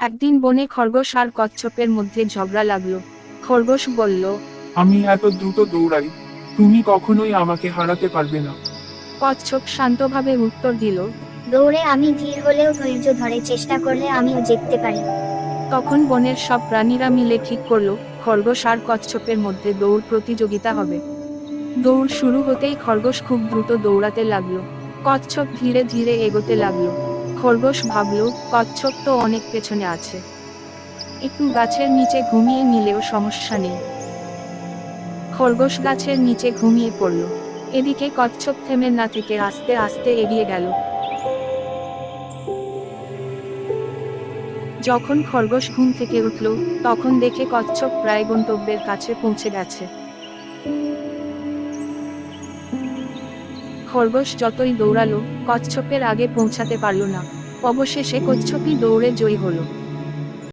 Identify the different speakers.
Speaker 1: একদিন বনে খরগোশ আর কচ্ছপের মধ্যে ঝগড়া লাগল। খরগোশ বলল
Speaker 2: আমি এত দ্রুত দৌড়াই তুমি কখনোই আমাকে হারাতে পারবে না।
Speaker 1: কচ্ছপ শান্তভাবে উত্তর দিল
Speaker 3: দৌড়ে আমি ধীর হলেও ধৈর্য ধরে চেষ্টা করলে আমিও জিততে পারি।
Speaker 1: তখন বনের সব প্রাণীরা মিলে ঠিক করল খরগোশ আর কচ্ছপের মধ্যে দৌড় প্রতিযোগিতা হবে। দৌড় শুরু হতেই খরগোশ খুব দ্রুত দৌড়াতে লাগল। কচ্ছপ ধীরে ধীরে এগোতে লাগল। খরগোশ ভাবল, কচ্ছপ তো অনেক পেছনে আছে। একটু গাছের নিচে ঘুমিয়ে নিলেও সমস্যা নেই। খরগোশ গাছের নিচে ঘুমিয়ে পড়ল। এদিকে কচ্ছপ থেমে না থেকে আস্তে আস্তে এগিয়ে গেল। যখন খরগোশ ঘুম থেকে উঠল, তখন দেখে কচ্ছপ প্রায় গন্তব্যের কাছে পৌঁছে গেছে। খরগোশ যতই দৌড়ালো কচ্ছপের আগে পৌঁছাতে পারল না। অবশেষে কচ্ছপই দৌড়ে জয়ী হলো।